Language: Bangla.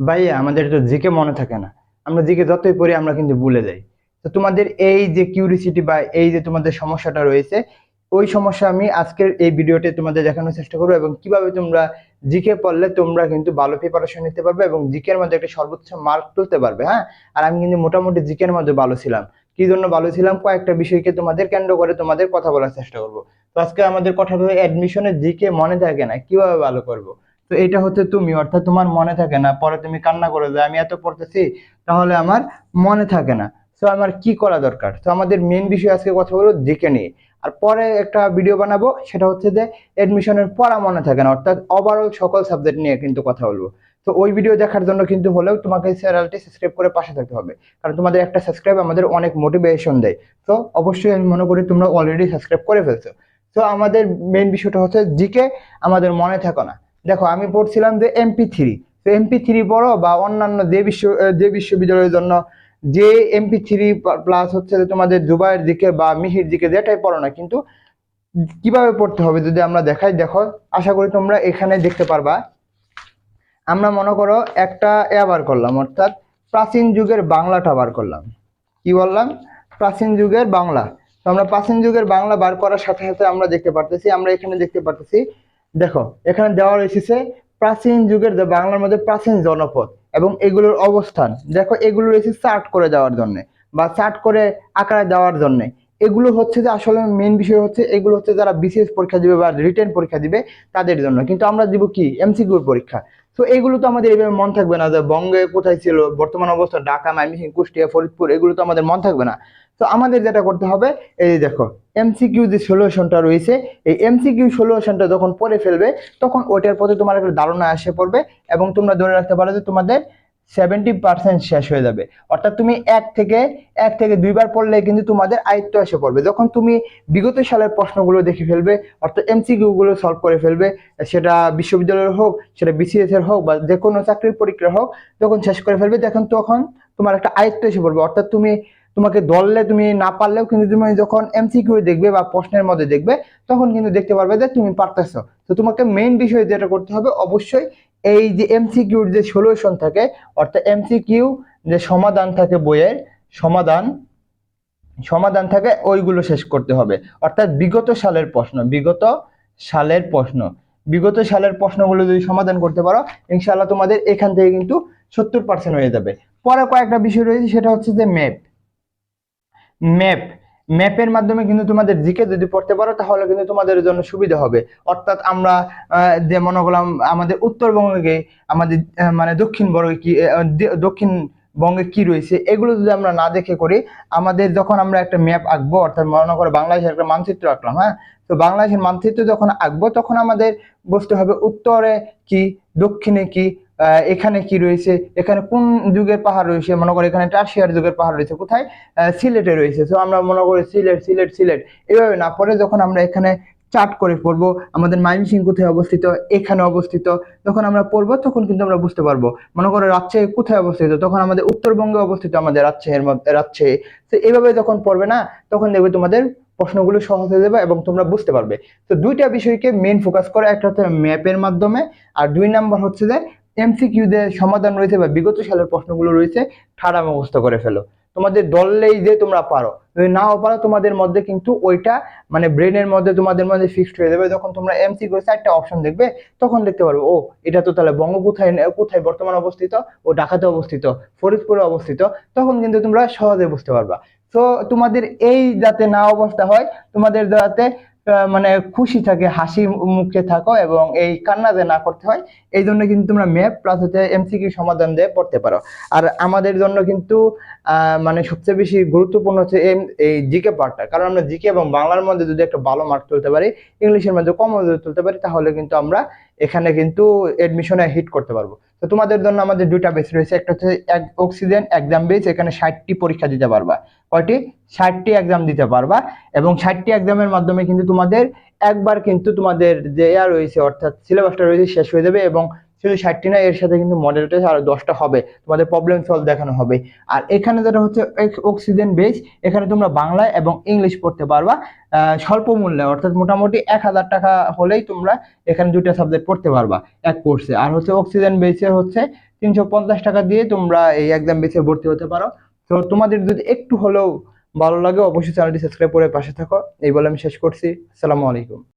ভাইয়া, আমাদের তো জিকে মনে থাকে না। আমরা জিকে যতই পড়ি, আমরা কিন্তু ভুলে যাই। তো তোমাদের এই যে কিউরিসিটি বা এই যে তোমাদের সমস্যাটা রয়েছে, ওই সমস্যা আমি আজকের এই ভিডিওতে তোমাদের দেখানোর চেষ্টা করব এবং কীভাবে তোমরা জিকে পড়লে তোমরা কিন্তু ভালো প্রিপারেশন নিতে পারবে এবং জিকের মধ্যে একটা সর্বোচ্চ মার্ক তুলতে পারবে হ্যাঁ? আর আমি কিন্তু মোটামুটি জিকের মধ্যে ভালো ছিলাম। কি জন্য ভালো ছিলাম? কয়েকটা বিষয়কে তোমাদের কেন্দ্র করে তোমাদের কথা বলার চেষ্টা করব। তো আজকে আমাদের কথা হবে অ্যাডমিশনের জিকে মনে থাকে না, কীভাবে ভালো করব? তো এটা হচ্ছে তুমি, অর্থাৎ তোমার মনে থাকে না, পরে তুমি কান্না করে যে আমি এত পড়তেছি, তাহলে আমার মনে থাকে না। তো আমার কি করা দরকার? তো আমাদের মেন বিষয় আজকে কথা বলব জিকে নিয়ে আর পরে একটা ভিডিও বানাবো, সেটা হচ্ছে যে এডমিশনের পড়া মনে থাকে না, অর্থাৎ ওভারঅল সকল সাবজেক্ট নিয়ে কিন্তু কথা বলব। তো ওই ভিডিও দেখার জন্য কিন্তু হলেও তোমাকে চ্যানেলটি সাবস্ক্রাইব করে পাশে থাকতে হবে, কারণ তোমাদের একটা সাবস্ক্রাইব আমাদের অনেক মোটিভেশন দেয়। তো অবশ্যই আমি মনে করি তোমরা অলরেডি সাবস্ক্রাইব করে ফেলছো। তো আমাদের মেন বিষয়টা হচ্ছে জিকে, আমাদের মনে থাকে না। দেখো, আমি পড়ছিলাম যে এমপি থ্রি তো এমপি থ্রি পড়ো বা অন্যান্য যে বিশ্ব যে বিশ্ববিদ্যালয়ের জন্য যে এমপি থ্রি প্লাস হচ্ছে তোমাদের দুবাইয়ের দিকে বা মিহির দিকে যেটাই পড়ো না, কিন্তু কীভাবে পড়তে হবে যদি আমরা দেখাই, দেখো, আশা করি তোমরা এখানে দেখতে পারবা। আমরা মনে করো একটা বার করলাম, অর্থাৎ প্রাচীন যুগের বাংলাটা বার করলাম। কি বললাম? প্রাচীন যুগের বাংলা। তো আমরা প্রাচীন যুগের বাংলা বার করার সাথে সাথে আমরা দেখতে পারতেছি, আমরা এখানে দেখতে পারতেছি দেখো, এখানে দেওয়া রয়েছে প্রাচীন যুগের যে বাংলার মধ্যে প্রাচীন জনপদ এবং এগুলোর অবস্থান। দেখো, এগুলো রয়েছে চার্ট করে দেওয়ার জন্য বা চার্ট করে আকারে দেওয়ার জন্য। এগুলো হচ্ছে যে আসলে মেন বিষয় হচ্ছে, এগুলো হচ্ছে যারা বিশেষ পরীক্ষা দিবে বা রিটেন পরীক্ষা দিবে তাদের জন্য। কিন্তু আমরা দিব কি? এমসিকিউর পরীক্ষা। তো এগুলো তো আমাদের এইভাবে মন থাকবে না যে বঙ্গে কোথায় ছিল, বর্তমান অবস্থা, ঢাকা মাইমিসিং কুষ্টিয়া, ফরিদপুর, এগুলো তো আমাদের মন থাকবে না। তো আমাদের যেটা করতে হবে, এই দেখো এমসিকিউ যে সলিউশনটা রয়েছে, এই এমসিকিউ সলিউশনটা যখন পড়ে ফেলবে, তখন ওইটার প্রতি তোমার একটা ধারণা আসে পড়বে এবং তোমরা ধরে রাখতে পারো যে তোমাদের সেভেন্টি পার্সেন্ট শেষ হয়ে যাবে। অর্থাৎ তুমি এক থেকে এক থেকে দুইবার পড়লে কিন্তু তোমাদের আয়ত্ত এসে পড়বে। যখন তুমি বিগত সালের প্রশ্নগুলো দেখে ফেলবে, অর্থাৎ এমসিকিউ গুলো সলভ করে ফেলবে, সেটা বিশ্ববিদ্যালয়ের হোক, সেটা বিসিএস এর হোক, বা যে কোনো চাকরির পরীক্ষা হোক, যখন শেষ করে ফেলবে, দেখুন তখন তোমার একটা আয়ত্ত এসে পড়বে। অর্থাৎ তুমি, তোমাকে দললে তুমি না পারলেও কিন্তু তুমি যখন এমসিকিউ দেখবে বা প্রশ্নের মধ্যে দেখবে, তখন কিন্তু দেখতে পারবে যে তুমি পারতেছো। তো তোমাকে মেইন বিষয় যেটা করতে হবে, অবশ্যই এই যে এমসিকিউর যে সলিউশন থাকে, অর্থাৎ এমসিকিউ যে সমাধান থাকে বইয়ের, সমাধান সমাধান থাকে ওইগুলো শেষ করতে হবে। অর্থাৎ বিগত সালের প্রশ্ন, বিগত সালের প্রশ্ন। বিগত সালের প্রশ্নগুলো যদি সমাধান করতে পারো, ইনশাআল্লাহ তোমাদের এখান থেকে কিন্তু সত্তর পার্সেন্ট হয়ে যাবে। পরে কয়েকটা বিষয় রয়েছে, সেটা হচ্ছে যে ম্যাপ ম্যাপ ম্যাপের মাধ্যমে কিন্তু তোমাদের জিকে যদি পড়তে পারো তাহলে কিন্তু তোমাদের জন্য সুবিধা হবে। অর্থাৎ আমরা যে মনে করলাম আমাদের উত্তরবঙ্গে আমাদের মানে দক্ষিণবঙ্গে কি আহ, দে- দক্ষিণবঙ্গে কি রয়েছে এগুলো যদি আমরা না দেখে করি আমাদের যখন আমরা একটা ম্যাপ আঁকবো অর্থাৎ মনে করো বাংলাদেশের একটা মানচিত্র আঁকলাম হ্যাঁ? তো বাংলাদেশের মানচিত্র যখন আঁকবো তখন আমাদের বুঝতে হবে উত্তরে কি দক্ষিণে কি এখানে কি রয়েছে? এখানে কোন যুগের পাহাড় রয়েছে? মনে করো এখানে টার্সিয়ার যুগের পাহাড় রয়েছে। কোথায়? সিলেটে রয়েছে। তো আমরা মনে করি সিলেট সিলেট সিলেট। এভাবে না পড়ে যখন আমরা এখানে চার্ট করে পড়ব, আমাদের ময়মনসিংহ কোথায় অবস্থিত? এখানে অবস্থিত। যখন আমরা পড়ব, তখন কিন্তু আমরা বুঝতে পারব। মনে করো রাজশাহী কোথায় অবস্থিত? তখন আমাদের উত্তরবঙ্গে অবস্থিত আমাদের রাজশাহীর মধ্যে রাজশাহী। তো এইভাবে যখন পড়বে না, তখন দেখবে তোমাদের প্রশ্নগুলো সহজ হয়ে যাবে এবং তোমরা বুঝতে পারবে। তো দুইটা বিষয়কে মেন ফোকাস করে। একটা হচ্ছে ম্যাপের মাধ্যমে, আর দুই নাম্বার হচ্ছে যে এমসিকিউ দের সমাধান রয়েছে বা বিগত সালের প্রশ্নগুলো রয়েছে, ঠাড়া মুখস্থ করে ফেলো। তোমাদের দললেই যে তোমরা পারো। যদি নাও পারো, তোমাদের মধ্যে কিন্তু ওইটা মানে ব্রেনের মধ্যে তোমাদের মধ্যে ফিক্সড হয়ে যাবে। যখন তোমরা এমসি করে চারটা অপশন দেখবে, তখন দেখতে পারবে, ও, এটা তো তাহলে বঙ্গ কোথায় কোথায় বর্তমান অবস্থিত? ও, ঢাকাতে অবস্থিত, ফরিদপুরে অবস্থিত। তখন কিন্তু তোমরা সহজে বুঝতে পারবা। তো তোমাদের এই যাতে না অবস্থা হয়, তোমাদের যাতে মানে খুশি থাকে, হাসি মুখে থাকো এবং এই কান্না যে না করতে হয়, এই জন্য কিন্তু তোমরা ম্যাপ প্লাস হচ্ছে এমসিকিউ সমাধান দিয়ে পড়তে পারো। আর আমাদের জন্য কিন্তু মানে সবচেয়ে বেশি গুরুত্বপূর্ণ হচ্ছে এম- এই জিকে পার্টটা কারণ আমরা জিকে এবং বাংলার মধ্যে যদি একটা ভালো মার্ক তুলতে পারি ইংলিশের মধ্যে কম তুলতে পারি, তাহলে কিন্তু আমরা এখানে কিন্তু এডমিশনে হিট করতে পারব। তো তোমাদের জন্য আমাদের দুটা বেস রয়েছে। একটা হচ্ছে এক অক্সিজেন এক্সাম বেস এখানে ষাটটি পরীক্ষা দিতে পারবা। কয়টি? ষাটটি এক্সাম দিতে পারবা। এবং ষাটটি এক্সামের মাধ্যমে কিন্তু তোমাদের একবার কিন্তু তোমাদের যে ইয়া রয়েছে, অর্থাৎ সিলেবাসটা রয়েছে, শেষ হয়ে যাবে এবং শুধু ষাটটি না, এর সাথে কিন্তু মডেল টেস্ট আরও দশটা হবে। তোমাদের প্রবলেম সলভ দেখানো হবে। আর এখানে যেটা হচ্ছে অক্সিজেন বেস এখানে তোমরা বাংলা এবং ইংলিশ পড়তে পারবা। স্বল্প মূল্যে, অর্থাৎ মোটামুটি এক হাজার টাকা হলেই তোমরা এখানে দুইটা সাবজেক্ট পড়তে পারবা এক কোর্সে আর হচ্ছে অক্সিজেন বেসের হচ্ছে তিনশো পঞ্চাশ টাকা দিয়ে তোমরা এই এক্সাম বেসে ভর্তি হতে পারো। তো তোমাদের যদি একটু হলেও ভালো লাগে, অবশ্যই চ্যানেলটি সাবস্ক্রাইব করে পাশে থাকো। এই বলে আমি শেষ করছি। আসসালামু আলাইকুম।